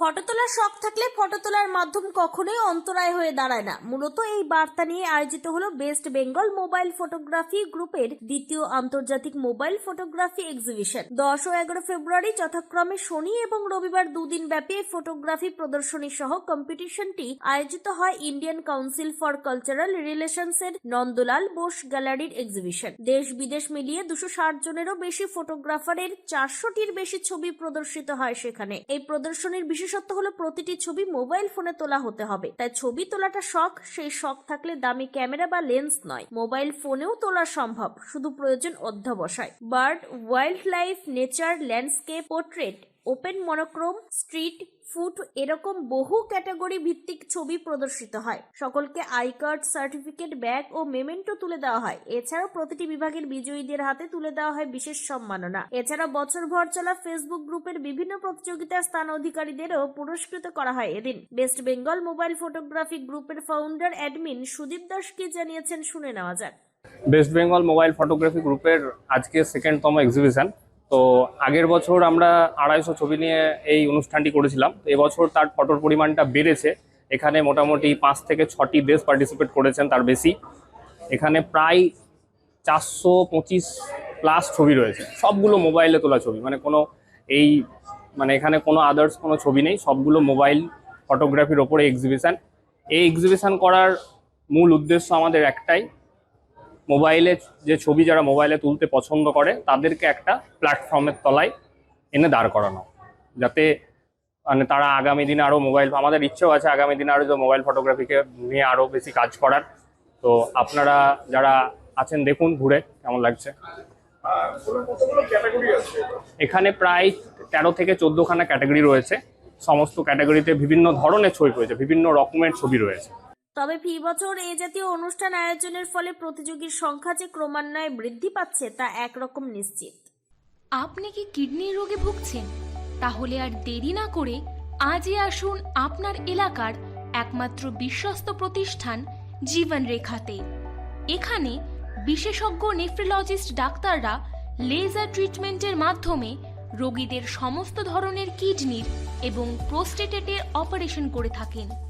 Photo তোলার শখ থাকলে ফটো তোলার মাধ্যম কখনোই অন্তরায় হয়ে দাঁড়ায় না। মূলত এই বার্তা নিয়ে আয়োজিত হলো বেস্ট বেঙ্গল মোবাইল ফটোগ্রাফি গ্রুপের দ্বিতীয় আন্তর্জাতিক মোবাইল ফটোগ্রাফি এক্সিবিশন দশ ও এগারো ফেব্রুয়ারি যথাক্রমে শনি এবং রবিবার দুদিন ব্যাপী ফটোগ্রাফি প্রদর্শনী সহ কম্পিটিশনটি আয়োজিত হয় Indian council for cultural relations এর নন্দলাল বোস গ্যালারির এক্সিবিশন দেশ বিদেশ মিলিয়ে দুশো ষাট জনেরও বেশি ফটোগ্রাফারের চারশোটির বেশি ছবি প্রদর্শিত হয় সেখানে। এই প্রদর্শনীর বিশেষত্ব হলো প্রতিটি ছবি মোবাইল ফোনে তোলা হতে হবে। তাই ছবি তোলাটা শখ, সেই শখ থাকলে দামি ক্যামেরা বা লেন্স নয়। মোবাইল ফোনেও তোলা সম্ভব, শুধু প্রয়োজন অধ্যবসায়। Bird wildlife nature, landscape, portrait open monochrome, street food এরকম বহু ক্যাটাগরি ভিত্তিক ছবি প্রদর্শিত হয়। সকলকে আই কার্ড, সার্টিফিকেট, ব্যাগ ও মেমেন্টো তুলে দেওয়া হয়। এছাড়াও প্রতিটি বিভাগের বিজয়ীদের হাতে তুলে দেওয়া হয় বিশেষ সম্মাননা। এছাড়া বছরভর চলা ফেসবুক গ্রুপের বিভিন্ন প্রতিযোগিতার স্থান অধিকারীদেরও পুরস্কৃত করা হয় এদিন। বেস্ট বেঙ্গল মোবাইল ফটোগ্রাফি গ্রুপের ফাউন্ডার অ্যাডমিন সুদীপ দাস কি জানিয়েছেন, শুনে নেওয়া যাক। ওয়েস্ট বেঙ্গল মোবাইল ফটোগ্রাফি গ্রুপের আজকে সেকেন্ডতম এক্সিবিশন তো আগের বছর আমরা আড়াইশো ছবি নিয়ে এই অনুষ্ঠানটি করেছিলাম। তো এবছর তার ফটোর পরিমাণটা বেড়েছে। এখানে মোটামুটি পাঁচ থেকে ছটি দেশ পার্টিসিপেট করেছেন তার বেশি। এখানে প্রায় চারশো পঁচিশ প্লাস ছবি রয়েছে। সবগুলো মোবাইলে তোলা ছবি। মানে কোনো এই মানে এখানে কোনো আদার্স কোনো ছবি নেই। সবগুলো মোবাইল ফটোগ্রাফির ওপরে এক্সিবিশান এই এক্সিবিশান করার মূল উদ্দেশ্য আমাদের একটাই মোবাইলে যে ছবি যারা মোবাইলে তুলতে পছন্দ করে, তাদেরকে একটা প্ল্যাটফর্মের তলায় এনে দাঁড় করানো। যাতে মানে তারা আগামী দিনে আরও মোবাইল, আমাদের ইচ্ছেও আছে আগামী দিনে আরও যে মোবাইল ফটোগ্রাফিকে নিয়ে আরও বেশি কাজ করার। তো আপনারা যারা আছেন, দেখুন ঘুরে কেমন লাগছে। এখানে প্রায় তেরো থেকে চোদ্দোখানা ক্যাটাগরি রয়েছে। সমস্ত ক্যাটাগরিতে বিভিন্ন ধরনের ছবি রয়েছে, বিভিন্ন রকমের ছবি রয়েছে। তবে ফি বছর এই জাতীয় অনুষ্ঠান আয়োজনের ফলে প্রতিযোগীর সংখ্যা যে ক্রমান্বয়ে বৃদ্ধি পাচ্ছে তা একরকম নিশ্চিত। আপনি কি কিডনির রোগে ভুগছেন? তাহলে আর দেরি না করে আজই আসুন আপনার এলাকার একমাত্র বিশ্বস্ত প্রতিষ্ঠান জীবন রেখাতে এখানে বিশেষজ্ঞ নেফ্রোলজিস্ট ডাক্তাররা লেজার ট্রিটমেন্টের মাধ্যমে রোগীদের সমস্ত ধরনের কিডনির এবং প্রোস্টেটেটের অপারেশন করে থাকেন।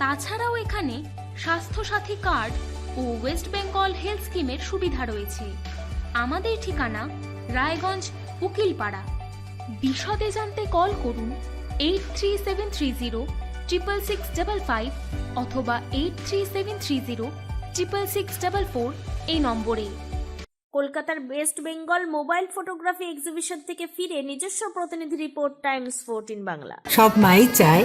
তাছাড়াও এখানে স্বাস্থ্যসাথী কার্ড ও ওয়েস্ট বেঙ্গল হেলথ স্কিমের সুবিধা রয়েছে। আমাদের ঠিকানা রায়গঞ্জ উকিলপাড়া। বিশদে জানতে কল করুন eight three seven three zero triple six double five অথবা eight three seven three zero triple six double four এই নম্বরে। কলকাতার west Bengal mobile photography exhibition থেকে ফিরে নিজস্ব প্রতিনিধি রিপোর্ট টাইমস ফোরটিন বাংলা। সব মাই চায়